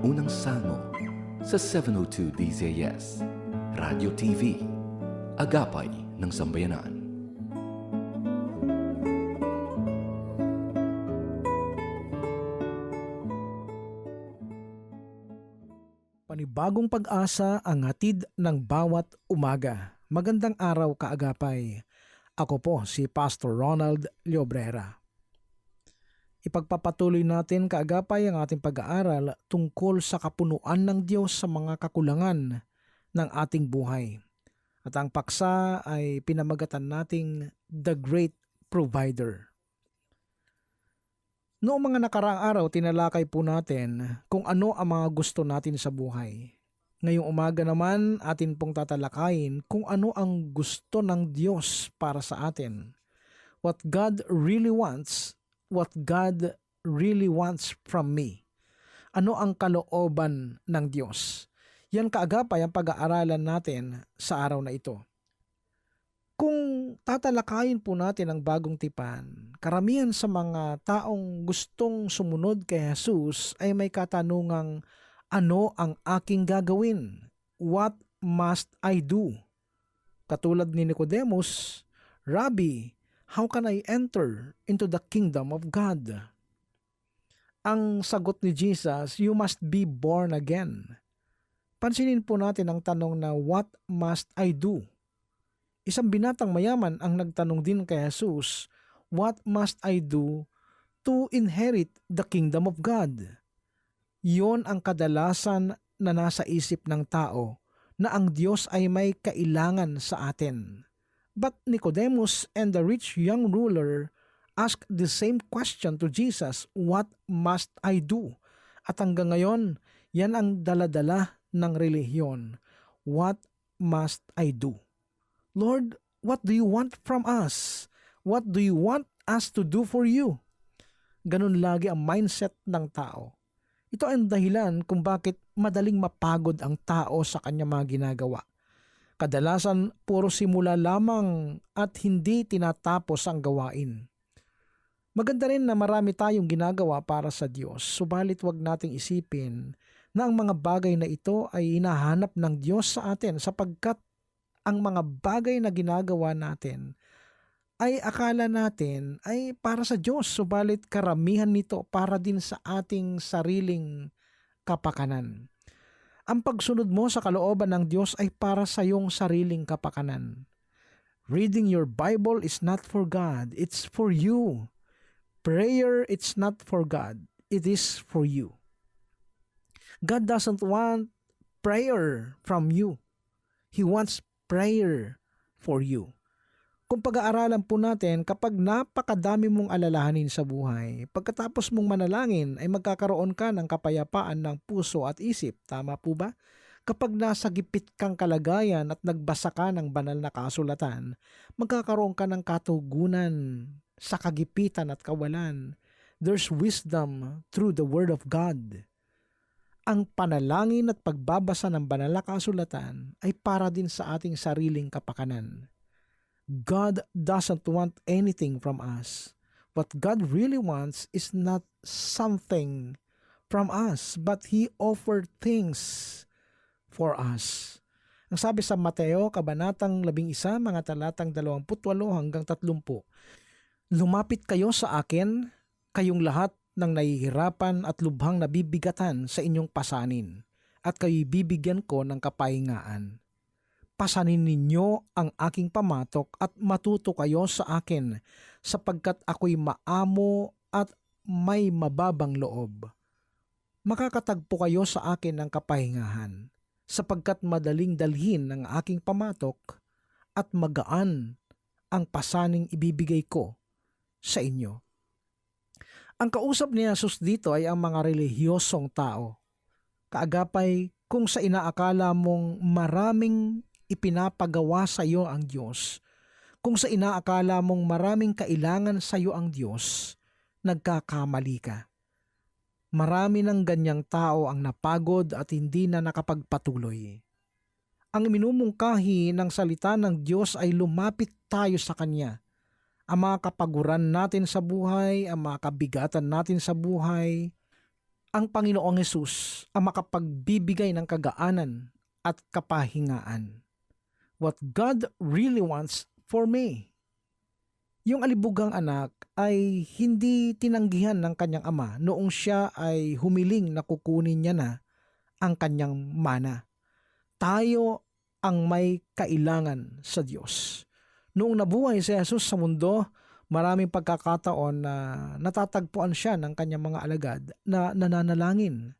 unang salmo sa 702 DZS, Radio TV, Agapay ng Sambayanan. Panibagong pag-asa ang hatid ng bawat umaga. Magandang araw kaagapay. Ako po si Pastor Ronald Llobrera. Ipagpapatuloy natin kaagapay ang ating pag-aaral tungkol sa kapunuan ng Diyos sa mga kakulangan ng ating buhay. At ang paksa ay pinamagatan nating The Great Provider. Noong mga nakaraang araw, tinalakay po natin kung ano ang mga gusto natin sa buhay. Ngayong umaga naman, atin pong tatalakayin kung ano ang gusto ng Diyos para sa atin. What God really wants, what God really wants from me. Ano ang kalooban ng Diyos? Yan kaagapay ang pag-aaralan natin sa araw na ito. Kung tatalakayin po natin ang bagong tipan, karamihan sa mga taong gustong sumunod kay Jesus ay may katanungang ano ang aking gagawin? What must I do? Katulad ni Nicodemus, Rabbi, how can I enter into the kingdom of God? Ang sagot ni Jesus, you must be born again. Pansinin po natin ang tanong na what must I do? Isang binatang mayaman ang nagtanong din kay Jesus, What must I do to inherit the kingdom of God? Yon ang kadalasan na nasa isip ng tao na ang Diyos ay may kailangan sa atin. But Nicodemus and the rich young ruler asked the same question to Jesus, What must I do? At hanggang ngayon, yan ang daladala ng relihiyon. What must I do? Lord, what do you want from us? What do you want us to do for you? Ganun lagi ang mindset ng tao. Ito ang dahilan kung bakit madaling mapagod ang tao sa kanya mga ginagawa. Kadalasan puro simula lamang at hindi tinatapos ang gawain. Maganda rin na marami tayong ginagawa para sa Diyos, subalit wag nating isipin na ang mga bagay na ito ay hinahanap ng Diyos sa atin sapagkat ang mga bagay na ginagawa natin ay akala natin ay para sa Diyos, subalit karamihan nito para din sa ating sariling kapakanan. Ang pagsunod mo sa kalooban ng Diyos ay para sa iyong sariling kapakanan. Reading your Bible is not for God, it's for you. Prayer, it's not for God, it is for you. God doesn't want prayer from you. He wants prayer for you. Kung pag-aaralan po natin, kapag napakadami mong alalahanin sa buhay, pagkatapos mong manalangin ay magkakaroon ka ng kapayapaan ng puso at isip. Tama po ba? Kapag nasa gipit kang kalagayan at nagbasa ka ng banal na kasulatan, magkakaroon ka ng katugunan sa kagipitan at kawalan. There's wisdom through the Word of God ang panalangin at pagbabasa ng banal na kasulatan ay para din sa ating sariling kapakanan. God doesn't want anything from us. What God really wants is not something from us, but He offered things for us. Ang sabi sa Mateo, Kabanatang 11, mga talatang 28 hanggang 30, Lumapit kayo sa akin, kayong lahat ng nahihirapan at lubhang nabibigatan sa inyong pasanin at kayo'y bibigyan ko ng kapahingaan. Pasanin ninyo ang aking pamatok at matuto kayo sa akin sapagkat ako'y maamo at may mababang loob. Makakatagpo kayo sa akin ng kapahingahan sapagkat madaling dalhin ng aking pamatok at magaan ang pasaning ibibigay ko sa inyo. Ang kausap ni Jesus dito ay ang mga relihiyosong tao. Kaagapay kung sa inaakala mong maraming ipinapagawa sa iyo ang Diyos, kung sa inaakala mong maraming kailangan sa iyo ang Diyos, nagkakamali ka. Marami ng ganyang tao ang napagod at hindi na nakapagpatuloy. Ang minumungkahi ng salita ng Diyos ay lumapit tayo sa Kanya ang mga kapaguran natin sa buhay, ang mga kabigatan natin sa buhay, ang Panginoong Yesus ang makapagbibigay ng kagaanan at kapahingaan. What God really wants for me. Yung alibugang anak ay hindi tinanggihan ng kanyang ama noong siya ay humiling na kukunin niya na ang kanyang mana. Tayo ang may kailangan sa Diyos. Noong nabuhay si Jesus sa mundo, maraming pagkakataon na natatagpuan siya ng kanyang mga alagad na nananalangin.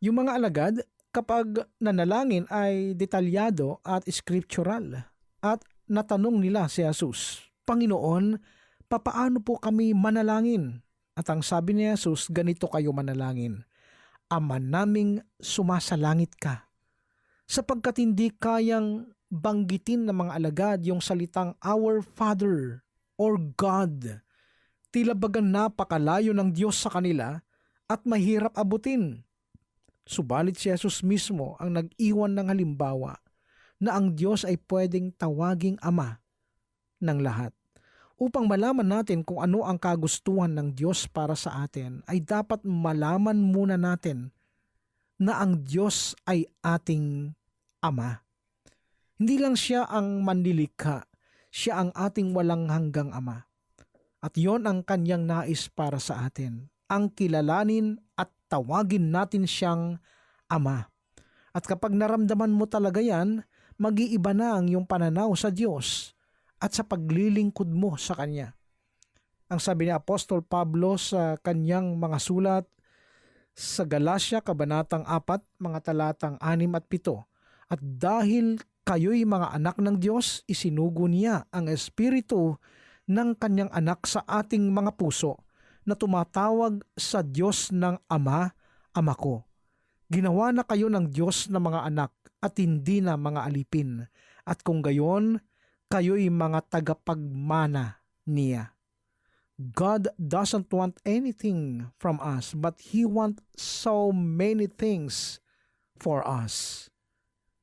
Yung mga alagad, kapag nanalangin ay detalyado at scriptural. At natanong nila si Jesus, Panginoon, papaano po kami manalangin? At ang sabi ni Jesus, ganito kayo manalangin. Ama naming sumasalangit ka. Sapagkat hindi kayang banggitin ng mga alagad yung salitang Our Father or God. Tila bagang napakalayo ng Diyos sa kanila at mahirap abutin. Subalit si Jesus mismo ang nag-iwan ng halimbawa na ang Diyos ay pwedeng tawaging Ama ng lahat. Upang malaman natin kung ano ang kagustuhan ng Diyos para sa atin, ay dapat malaman muna natin na ang Diyos ay ating Ama. Hindi lang siya ang manlilikha, siya ang ating walang hanggang Ama. At yon ang kanyang nais para sa atin, ang kilalanin tawagin natin siyang Ama. At kapag naramdaman mo talaga yan, mag-iiba na ang iyong pananaw sa Diyos at sa paglilingkod mo sa Kanya. Ang sabi ni Apostol Pablo sa kanyang mga sulat sa Galacia, Kabanatang 4, mga talatang 6 at 7, At dahil kayo'y mga anak ng Diyos, isinugo niya ang Espiritu ng kanyang anak sa ating mga puso na tumatawag sa Diyos ng Ama, Ama ko. Ginawa na kayo ng Diyos na mga anak at hindi na mga alipin. At kung gayon, kayo'y mga tagapagmana niya. God doesn't want anything from us, but He wants so many things for us.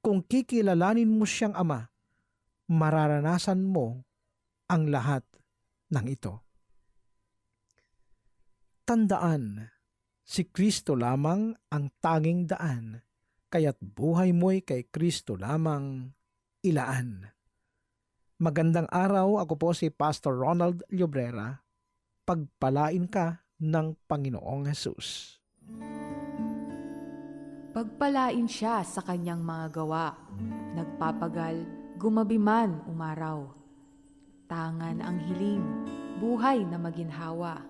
Kung kikilalanin mo siyang Ama, mararanasan mo ang lahat ng ito. Tandaan, si Kristo lamang ang tanging daan, kaya't buhay mo'y kay Kristo lamang ilaan. Magandang araw, ako po si Pastor Ronald Llobrera. Pagpalain ka ng Panginoong Hesus. Pagpalain siya sa kanyang mga gawa. Nagpapagal, gumabi man umaraw. Tangan ang hiling, buhay na maginhawa.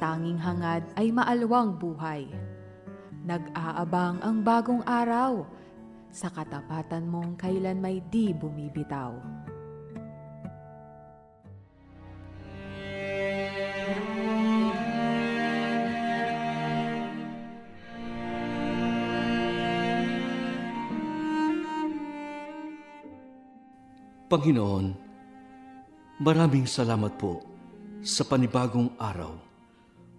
tanging hangad ay maalwang buhay. Nag-aabang ang bagong araw, sa katapatan mong kailan may di bumibitaw. Panginoon, maraming salamat po sa panibagong araw,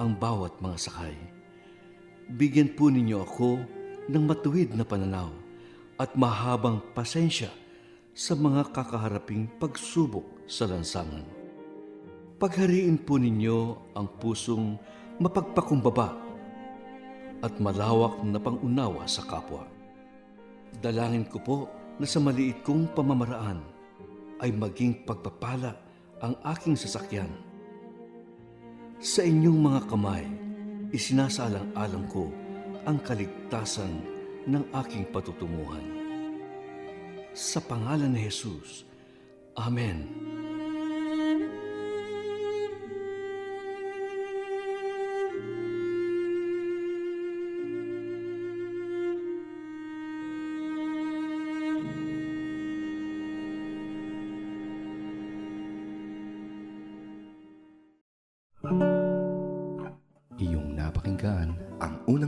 ang bawat mga sakay. Bigyan po ninyo ako ng matuwid na pananaw at mahabang pasensya sa mga kakaharaping pagsubok sa lansangan. Paghariin po ninyo ang pusong mapagpakumbaba at malawak na pangunawa sa kapwa. Dalangin ko po na sa maliit kong pamamaraan ay maging pagpapala ang aking sasakyan. Sa inyong mga kamay, isinasalang-alang ko ang kaligtasan ng aking patutunguhan. Sa pangalan ni Jesus, Amen.